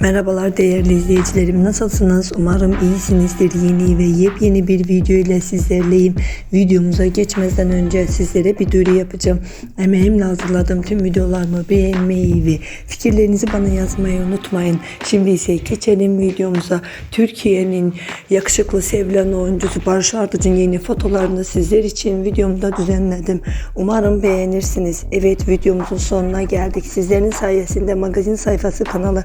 Merhabalar değerli izleyicilerim nasılsınız? Umarım iyisinizdir. Yeni ve yepyeni bir video ile sizlerleyim. Videomuza geçmeden önce sizlere bir duyuru yapacağım. Emeğimle hazırladığım tüm videolarımı beğenmeyi ve fikirlerinizi bana yazmayı unutmayın. Şimdi ise geçelim videomuza. Türkiye'nin yakışıklı sevilen oyuncusu Barış Arduç'un yeni fotolarını sizler için videomda düzenledim. Umarım beğenirsiniz. Evet videomuzun sonuna geldik. Sizlerin sayesinde magazin sayfası kanalı